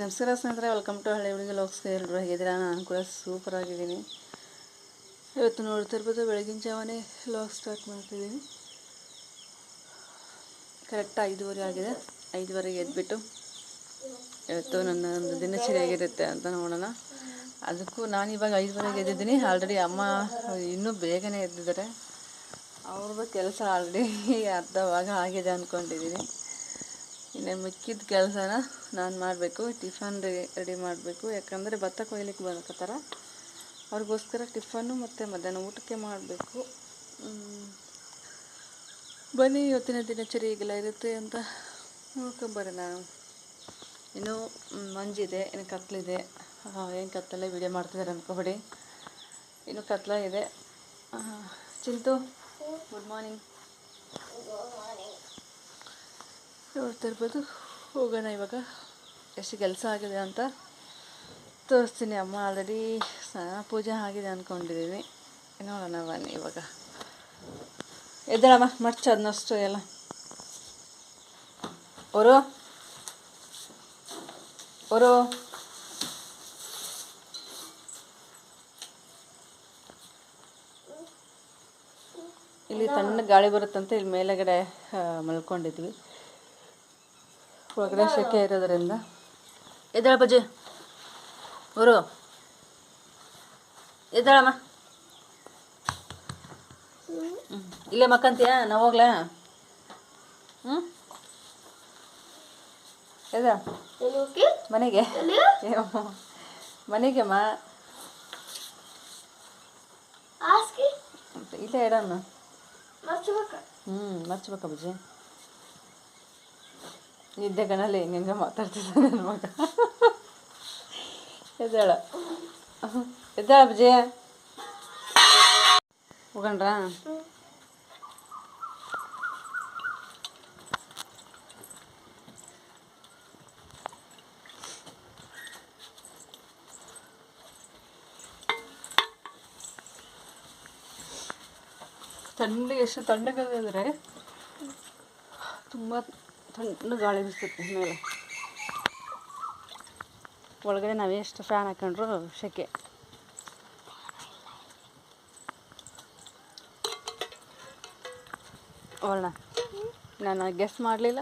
ನಮಸ್ಕಾರ ಸ್ನೇಹಿತರೆ welcome to ಹಳೆ ಹುಡುಗಿ ಲೋಕ್ಸ್ಗೆ ಎಲ್ಲರೂ ಹೇಗಿದ್ದೀರಾ? ನಾನು ಕೂಡ ಸೂಪರ್ ಆಗಿದ್ದೀನಿ. ಇವತ್ತು ನೋಡ್ತಾ ಇರ್ಬೋದು, ಬೆಳಗಿನ ಜಾವನೇ ಲಾಗ್ ಸ್ಟಾರ್ಟ್ ಮಾಡ್ತಿದ್ದೀನಿ ಕರೆಕ್ಟ್ ಐದುವರೆ ಆಗಿದೆ. ಐದುವರೆಗೆ ಎದ್ಬಿಟ್ಟು ಇವತ್ತು ನನ್ನ ಒಂದು ಹೇಗಿರುತ್ತೆ ಅಂತ ನೋಡೋಣ. ಅದಕ್ಕೂ ನಾನು ಇವಾಗ ಐದುವರೆಗೆ ಎದ್ದಿದ್ದೀನಿ. ಆಲ್ರೆಡಿ ಅಮ್ಮ ಇನ್ನೂ ಬೇಗನೆ ಎದ್ದಿದ್ದಾರೆ. ಅವ್ರದ್ದು ಕೆಲಸ ಆಲ್ರೆಡಿ ಅರ್ಧವಾಗ ಆಗಿದೆ ಅಂದ್ಕೊಂಡಿದ್ದೀನಿ ಇನ್ನು ಮಿಕ್ಕಿದ ಕೆಲಸನ ನಾನು ಮಾಡಬೇಕು, ಟಿಫನ್ ರೆಡಿ ಮಾಡಬೇಕು. ಯಾಕಂದರೆ ಭತ್ತ ಕೊಯ್ಲಿಕ್ಕೆ ಬರ್ಕತ್ತಾರ ಅವ್ರಿಗೋಸ್ಕರ ಟಿಫನ್ನು ಮತ್ತು ಮಧ್ಯಾಹ್ನ ಊಟಕ್ಕೆ ಮಾಡಬೇಕು. ಬನ್ನಿ ಇವತ್ತಿನ ದಿನಚರಿ ಈಗೆಲ್ಲ ಇರುತ್ತೆ ಅಂತ ನೋಡ್ಕೊಂಬರೋಣ ಇನ್ನು ಮಂಜಿದೆ, ಇನ್ನು ಕತ್ಲಿದೆ. ಏನು ಕತ್ತಲೆ ವಿಡಿಯೋ ಮಾಡ್ತಿದ್ದಾರೆ ಅನ್ಕೋಬೇಡಿ ಇನ್ನು ಕತ್ಲ ಇದೆ. Chintu good morning. ನೋಡ್ತಾ ಇರ್ಬೋದು. ಹೋಗೋಣ ಇವಾಗ. ಎಷ್ಟು ಕೆಲಸ ಆಗಿದೆ ಅಂತ ತೋರಿಸ್ತೀನಿ ಅಮ್ಮ. ಆಲ್ರೆಡಿ ಸ್ನಾನ ಪೂಜೆ ಆಗಿದೆ ಅಂದ್ಕೊಂಡಿದ್ದೀನಿ ನೋಡೋಣ ಬನ್ನಿ ಇವಾಗ. ಎದ್ದೇಳಮ್ಮ, ಮರ್ಚ ಅದನ್ನಷ್ಟು ಎಲ್ಲ. ಅವರು ಅವರು ಇಲ್ಲಿ ತಣ್ಣ ಗಾಳಿ ಬರುತ್ತಂತೆ. ಇಲ್ಲಿ ಮೇಲೆಗಡೆ ಮಲ್ಕೊಂಡಿದ್ವಿ. ಒಳಗಡೆ ಶೆಕೆ ಇರೋದ್ರಿಂದ. ಎದ್ದಾಳ ಬಜ್ಜಿ ಅವರು ಎದ್ದಾಳಮ್ಮ. ಹ್ಮ್. ಇಲ್ಲೇ ಮಕ್ಕಂತೀಯ? ನಾವು ಹೋಗ್ಲಾ? ಹ್ಞೂ ಎದ ಮನೆಗೆ. ಮನೆಗೆ ಮನೆಗೆಮ್ಮ ಇಲ್ಲೇ ಇಡಮ್ಮ. ಹ್ಞೂ ಮರ್ಚ್ಬೇಕ ಬಜ್ಜಿ ನಿದ್ದೆ ಕಣಲ್ಲಿ ನಿಂಗೆ ಮಾತಾಡ್ತಿದ್ದ ನನ್ನ ಮಗ. ಎದ್ದೇಳ. ಎದ್ದಾಳ ಬಜ್ಜಿ ಹೋಗಣ್ರಾ? ತಣ್ಣಗೆ ಎಷ್ಟು ತಣ್ಣಗಾದ್ರೆ ತುಂಬ ತಣ್ಣ ಗಾಳಿ ಬಿಸ್ತೈತೆ ಮೇಲೆ. ಒಳಗಡೆ ನಾವು ಎಷ್ಟು ಫ್ಯಾನ್ ಹಾಕೊಂಡ್ರು ಸೆಕೆ. ಅವಳ ನಾನು ಗೆಸ್ ಮಾಡಲಿಲ್ಲ.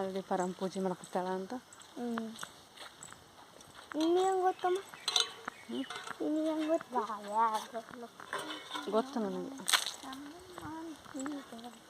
ಅಲ್ಲಿ ಪರಂ ಪೂಜೆ ಮಾಡ್ಕೊತಾಳ ಅಂತ. ನಿನಗೆ.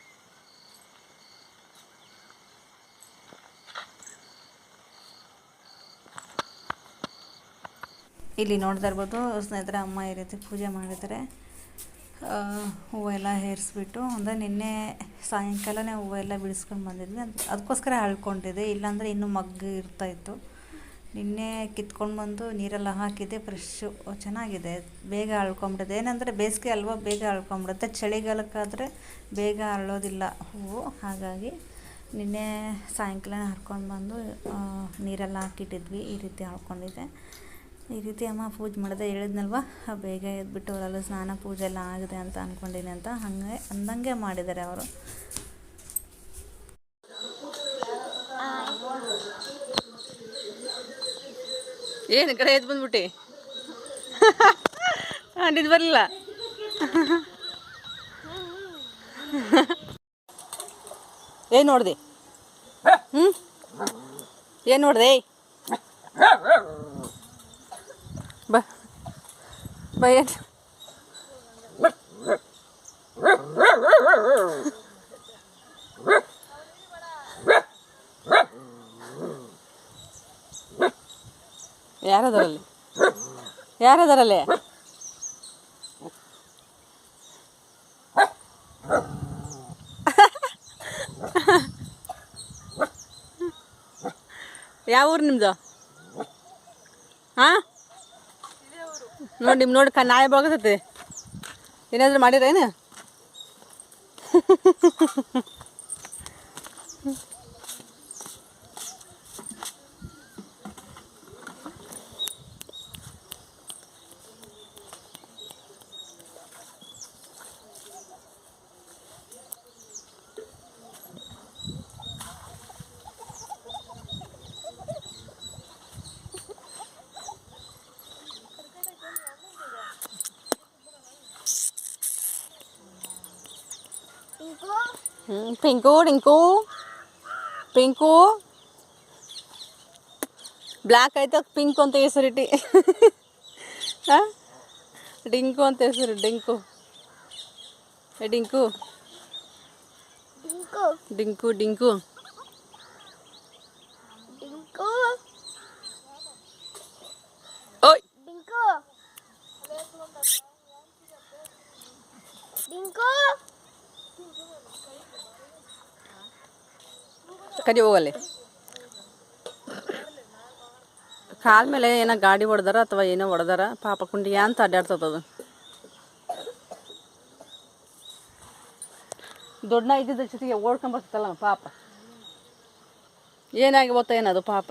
ಇಲ್ಲಿ ನೋಡ್ತಾ ಇರ್ಬೋದು ಸ್ನೇಹಿತರೆ, ಅಮ್ಮ ಈ ರೀತಿ ಪೂಜೆ ಮಾಡಿದರೆ ಹೂವೆಲ್ಲ ಹೇರಿಸ್ಬಿಟ್ಟು ಅಂದರೆ ನಿನ್ನೆ ಸಾಯಂಕಾಲನೇ ಹೂವೆಲ್ಲ ಬಿಡಿಸ್ಕೊಂಡು ಬಂದಿದ್ವಿ. ಅದು, ಅದಕ್ಕೋಸ್ಕರ ಅಳ್ಕೊಂಡಿದ್ದೆ. ಇಲ್ಲಾಂದರೆ ಇನ್ನೂ ಮಗ್ಗು ಇರ್ತಾಯಿತ್ತು ನಿನ್ನೆ ಕಿತ್ಕೊಂಡು ಬಂದು ನೀರೆಲ್ಲ ಹಾಕಿದೆ ಫ್ರೆಶ್ಶು ಚೆನ್ನಾಗಿದೆ. ಬೇಗ ಅಳ್ಕೊಂಬಿಡುತ್ತೆ ಏನಂದರೆ ಬೇಸಿಗೆ ಅಲ್ವಾ, ಬೇಗ ಅಳ್ಕೊಂಬಿಡುತ್ತೆ. ಚಳಿಗಾಲಕ್ಕಾದರೆ ಬೇಗ ಅರಳೋದಿಲ್ಲ ಹೂವು. ಹಾಗಾಗಿ ನಿನ್ನೆ ಸಾಯಂಕಾಲ ಹರ್ಕೊಂಡು ಬಂದು ನೀರೆಲ್ಲ ಹಾಕಿಟ್ಟಿದ್ವಿ. ಈ ರೀತಿ ಹಾಕ್ಕೊಂಡಿದ್ದೆ ಈ ರೀತಿ ಅಮ್ಮ ಪೂಜೆ ಮಾಡಿದೆ ಹೇಳಿದ್ನಲ್ವ? ಬೇಗ ಎದ್ಬಿಟ್ಟು ಅವರೆಲ್ಲ ಸ್ನಾನ ಪೂಜೆ ಎಲ್ಲ ಆಗಿದೆ ಅಂತ ಅಂದ್ಕೊಂಡಿನಿ ಅಂತ ಹಾಗೆ ಅಂದಂಗೆ ಮಾಡಿದ್ದಾರೆ ಅವರು. ಏನು ಕಡೆ ಎದ್ದು ಬಂದ್ಬಿಟ್ಟು? ನಿದ್ ಬರಲಿಲ್ಲ? ಏನು ನೋಡ್ದೆ. ಹ್ಞೂ ಏನು ನೋಡ್ದೆ? ಬಾ ಏನು ಯಾರದರಲ್ಲಿ? ಯಾರದರಲ್ಲಿ? ಯಾವ ಊರು ನಿಮ್ಮದು ಹಾಂ? ನೋಡಿ ನಿಮ್ ನೋಡಿ ಕ ನಾಳೆ ಏನಾದ್ರು ಏನಾದರೂ ಮಾಡಿರೇನು పింకు రింకు పింకు బ్లాక్ అయితే పింక్ అంత వేసారు ఇటు. డింకు అంత వేసారు డింకు డింకు డింకు డింకు ఓయ్ డింకు ಕಡಿ ಹೋಗಲ್ಲಿ. ಕಾಲ ಮೇಲೆ ಏನೋ ಗಾಡಿ ಹೊಡೆದಾರ ಅಥವಾ ಏನೋ ಹೊಡೆದಾರ, ಪಾಪ ಕುಂಡಿ ಅಂತ ಅಡ್ಡಾಡ್ತದ ಅದು. ದೊಡ್ಡ ಇದ್ದಿದ್ದ ಜೊತೆಗೆ ಓಡ್ಕೊಂಬರ್ತಲ್ಲ ಪಾಪ. ಏನಾಗಿ ಏನದು ಪಾಪ?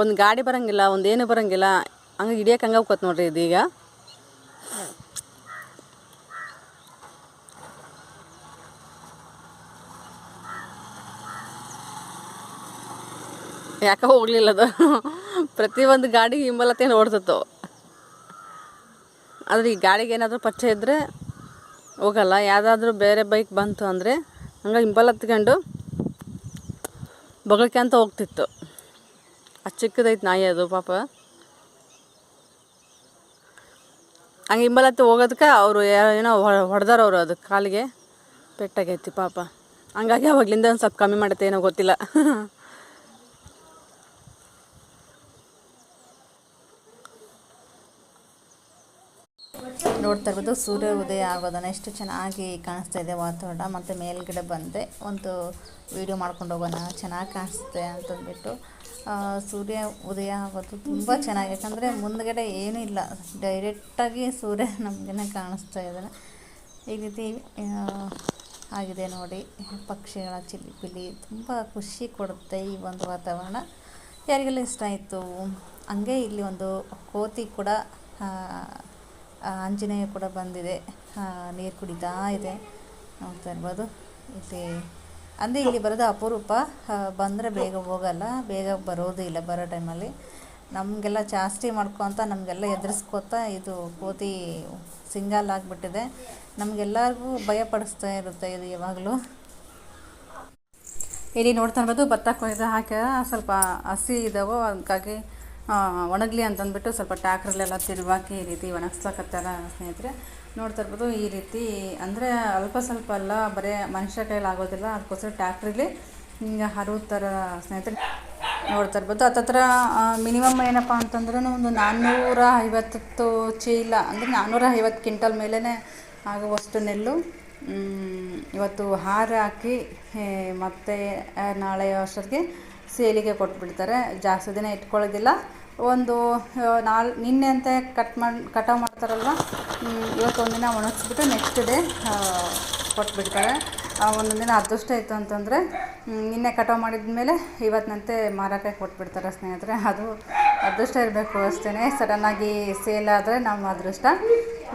ಒಂದು ಗಾಡಿ ಬರಂಗಿಲ್ಲ, ಒಂದು ಏನು ಬರಂಗಿಲ್ಲ, ಹಂಗೆ ಹಿಡಿಯೋಕೆ ಹಂಗೆ ಹೋಗ್ಕೊತ್ ನೋಡ್ರಿ ಇದೀಗ ಯಾಕೆ ಹೋಗ್ಲಿಲ್ಲ ಅದು. ಪ್ರತಿಯೊಂದು ಗಾಡಿ ಹಿಂಬಲತ್ತೇನು ಓಡ್ತತ್ತು ಆದರೆ ಈ ಗಾಡಿಗೆ ಏನಾದರೂ ಪರಿಚಯ ಇದ್ದರೆ ಹೋಗಲ್ಲ. ಯಾವುದಾದ್ರೂ ಬೇರೆ ಬೈಕ್ ಬಂತು ಅಂದರೆ ಹಂಗೆ ಹಿಂಬಲತ್ಕೊಂಡು ಹತ್ಕೊಂಡು ಅಂತ ಹೋಗ್ತಿತ್ತು. ಅದು ಚಿಕ್ಕದೈತೆ ನಾಯಿ ಅದು ಪಾಪ. ಹಂಗೆ ಹಿಂಬಲತ್ತು ಹೋಗೋದಕ್ಕೆ ಅವರು ಏನೋ ಹೊಡೆದಾರ ಅವರು ಅದು ಕಾಲಿಗೆ. ಪೆಟ್ಟಾಗೈತಿ ಪಾಪ. ಹಂಗಾಗಿ ಅವಾಗ್ಲಿಂದ ಒಂದು ಸ್ವಲ್ಪ ಕಮ್ಮಿ ಮಾಡುತ್ತೆ ಏನೋ ಗೊತ್ತಿಲ್ಲ. ನೋಡ್ತಾ ಇರ್ಬೋದು, ಸೂರ್ಯ ಉದಯ ಆಗೋದನ್ನ ಎಷ್ಟು ಚೆನ್ನಾಗಿ ಕಾಣಿಸ್ತಾ ಇದೆ ವಾತಾವರಣ. ಮತ್ತು ಮೇಲ್ಗಡೆ ಬಂದೆ ಒಂದು ವಿಡಿಯೋ ಮಾಡ್ಕೊಂಡು ಹೋಗೋಣ, ಚೆನ್ನಾಗಿ ಕಾಣಿಸುತ್ತೆ ಅಂತಂದ್ಬಿಟ್ಟು ಸೂರ್ಯ ಉದಯ ಆಗೋದು ತುಂಬ ಚೆನ್ನಾಗಿ. ಯಾಕಂದರೆ ಮುಂದ್ಗಡೆ ಏನೂ ಇಲ್ಲ. ಡೈರೆಕ್ಟಾಗಿ ಸೂರ್ಯ ನಮಗೇನೆ ಕಾಣಿಸ್ತಾ ಇದ್ದಾನೆ. ಈ ರೀತಿ ಆಗಿದೆ ನೋಡಿ. ಪಕ್ಷಿಗಳ ಚಿಲಿಪಿಲಿ ತುಂಬ ಖುಷಿ ಕೊಡುತ್ತೆ ಈ ಒಂದು ವಾತಾವರಣ. ಯಾರಿಗೆಲ್ಲ ಇಷ್ಟ ಆಯಿತು? ಹಂಗೆ ಇಲ್ಲಿ ಒಂದು ಕೋತಿ ಕೂಡ ಆಂಜನೇಯ ಕೂಡ ಬಂದಿದೆ. ನೀರು ಕುಡಿತಾ ಇದೆ. ನೋಡ್ತಾ ಇರ್ಬೋದು ಇಲ್ಲಿ, ಅಂದರೆ ಇಲ್ಲಿ ಬರೋದು ಅಪರೂಪ. ಬಂದರೆ ಬೇಗ ಹೋಗಲ್ಲ. ಬೇಗ ಬರೋದು ಇಲ್ಲ ಬರೋ ಟೈಮಲ್ಲಿ. ನಮಗೆಲ್ಲ ಜಾಸ್ತಿ ಮಾಡ್ಕೊತ ನಮಗೆಲ್ಲ ಎದುರಿಸ್ಕೋತಾ ಇದು ಕೋತಿ ಸಿಂಗಲ್ ಆಗಿಬಿಟ್ಟಿದೆ. ನಮಗೆಲ್ಲರಿಗೂ ಭಯ ಪಡಿಸ್ತಾ ಇರುತ್ತೆ ಇದು ಯಾವಾಗಲೂ. ಇಲ್ಲಿ ನೋಡ್ತಾ ಇರ್ಬೋದು, ಭತ್ತ ಕೊಯ್ದು ಹಾಕಿ ಸ್ವಲ್ಪ ಹಸಿ ಇದಾವೋ, ಅದಕ್ಕಾಗಿ ಒಣಗಲಿ ಅಂತಂದ್ಬಿಟ್ಟು ಸ್ವಲ್ಪ ಟ್ಯಾಕ್ರಲ್ಲೆಲ್ಲ ತಿರುವಾಕಿ ಈ ರೀತಿ ಒಣಗಿಸ್ಲಕತ್ತಾರ ಸ್ನೇಹಿತರೆ. ನೋಡ್ತಾ ಇರ್ಬೋದು ಈ ರೀತಿ ಅಂದರೆ ಅಲ್ಪ ಸ್ವಲ್ಪ ಅಲ್ಲ, ಬರೀ ಮನುಷ್ಯ ಕೈಲಿ ಆಗೋದಿಲ್ಲ, ಅದಕ್ಕೋಸ್ಕರ ಟ್ಯಾಕ್ಟ್ರಿಲಿ ಹಿಂಗೆ ಹರಿವು ಥರ ಸ್ನೇಹಿತರೆ. ನೋಡ್ತಾ ಇರ್ಬೋದು ಮಿನಿಮಮ್ ಏನಪ್ಪ ಅಂತಂದ್ರೂ ಒಂದು ನಾನ್ನೂರ ಐವತ್ತು ಚೀಲ, ಅಂದರೆ ನಾನ್ನೂರ ಐವತ್ತು ಕ್ವಿಂಟಲ್ ಮೇಲೇ ಆಗುವಷ್ಟು ನೆಲ್ಲು ಇವತ್ತು ಹಾರ ಹಾಕಿ ಮತ್ತು ಮತ್ತೆ ನಾಳೆ ಅಷ್ಟೊತ್ತಿಗೆ ಸೇಲಿಗೆ ಕೊಟ್ಬಿಡ್ತಾರೆ. ಜಾಸ್ತಿ ದಿನ ಇಟ್ಕೊಳ್ಳೋದಿಲ್ಲ. ಒಂದು ನಾಲ್, ನಿನ್ನೆ ಅಂತ ಕಟ್ ಮಾಡಿ ಕಟಾವು ಮಾಡ್ತಾರಲ್ವ? ಇವತ್ತು ಒಂದಿನ ಒಣಗಿಸ್ಬಿಟ್ಟು ನೆಕ್ಸ್ಟ್ ಡೇ ಕೊಟ್ಬಿಡ್ತಾರೆ. ಒಂದೊಂದು ದಿನ ಅದೃಷ್ಟ ಇತ್ತು ಅಂತಂದರೆ ನಿನ್ನೆ ಕಟಾವು ಮಾಡಿದ ಮೇಲೆ ಇವತ್ತಿನಂತೆ ಮಾರಾಟ ಕೊಟ್ಬಿಡ್ತಾರೆ ಸ್ನೇಹಿತರೆ. ಅದು ಅದೃಷ್ಟ ಇರಬೇಕು ಅಷ್ಟೇ ಸಡನ್ನಾಗಿ ಸೇಲ್ ಆದರೆ ನಮ್ಮ ಅದೃಷ್ಟ.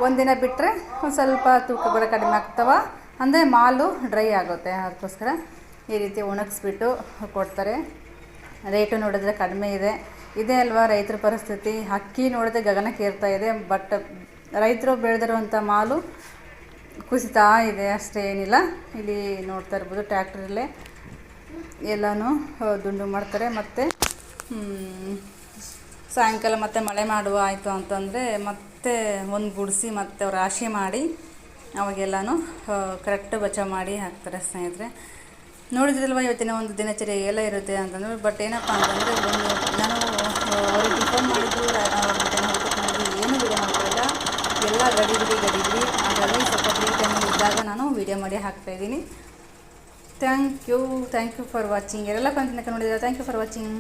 ಒಂದಿನ ಬಿಟ್ಟರೆ ಒಂದು ಸ್ವಲ್ಪ ತೂಕ ಕೂಡ ಕಡಿಮೆ ಆಗ್ತವ. ಅಂದರೆ ಮಾಲು ಡ್ರೈ ಆಗುತ್ತೆ. ಅದಕ್ಕೋಸ್ಕರ ಈ ರೀತಿ ಒಣಗಿಸ್ಬಿಟ್ಟು ಕೊಡ್ತಾರೆ. ರೇಟು ನೋಡಿದ್ರೆ ಕಡಿಮೆ ಇದೆ. ಇದೇ ಅಲ್ವಾ ರೈತರ ಪರಿಸ್ಥಿತಿ? ಅಕ್ಕಿ ನೋಡಿದ್ರೆ ಗಗನಕ್ಕೆ ಏರ್ತಾ ಇದೆ, ಬಟ್ ರೈತರು ಬೆಳೆದಿರುವಂಥ ಮಾಲು ಕುಸಿತಾ ಇದೆ ಅಷ್ಟೇ ಏನಿಲ್ಲ. ಇಲ್ಲಿ ನೋಡ್ತಾ ಇರ್ಬೋದು ಟ್ಯಾಕ್ಟ್ರಲ್ಲೇ ಎಲ್ಲನೂ ದುಂಡು ಮಾಡ್ತಾರೆ. ಮತ್ತು ಸಾಯಂಕಾಲ ಮತ್ತೆ ಮಳೆ ಮಾಡುವ ಆಯಿತು ಅಂತಂದರೆ ಮತ್ತೆ ಒಂದು ಗುಡಿಸಿ ಮತ್ತೆ ರಾಶಿ ಮಾಡಿ ಅವಾಗೆಲ್ಲನೂ ಕರೆಕ್ಟ್ ಬಚಾವ್ ಮಾಡಿ ಹಾಕ್ತಾರೆ ಸ್ನೇಹಿತರೆ. ನೋಡಿದ್ರಲ್ವ ಇವತ್ತಿನ ಒಂದು ದಿನಚರಿ ಎಲ್ಲ ಇರುತ್ತೆ ಅಂತಂದ್ರೆ ಬಟ್ ಏನಪ್ಪ ಅಂತಂದರೆ, ಒಂದು ನಾನು ಅವ್ರಿಗೆ ಟಿಫನ್ ಮಾಡಿದ್ದು ಏನು ವಿಡಿಯೋ ಮಾಡ್ತಾಯಿಲ್ಲ ಎಲ್ಲ ಗಡಿ ಬಿಡಿ ಗಡಿ ಬಿಡಿ, ಹಾಗಾಗಿ ಸ್ವಲ್ಪ ಫ್ರೀ ಇದ್ದಾಗ ನಾನು ವೀಡಿಯೋ ಮಾಡಿ ಹಾಕ್ತಾಯಿದ್ದೀನಿ thank you thank you for watching ಎಲ್ಲ ಕಂತಿನ ನೋಡಿದ್ರೆ? Thank you for watching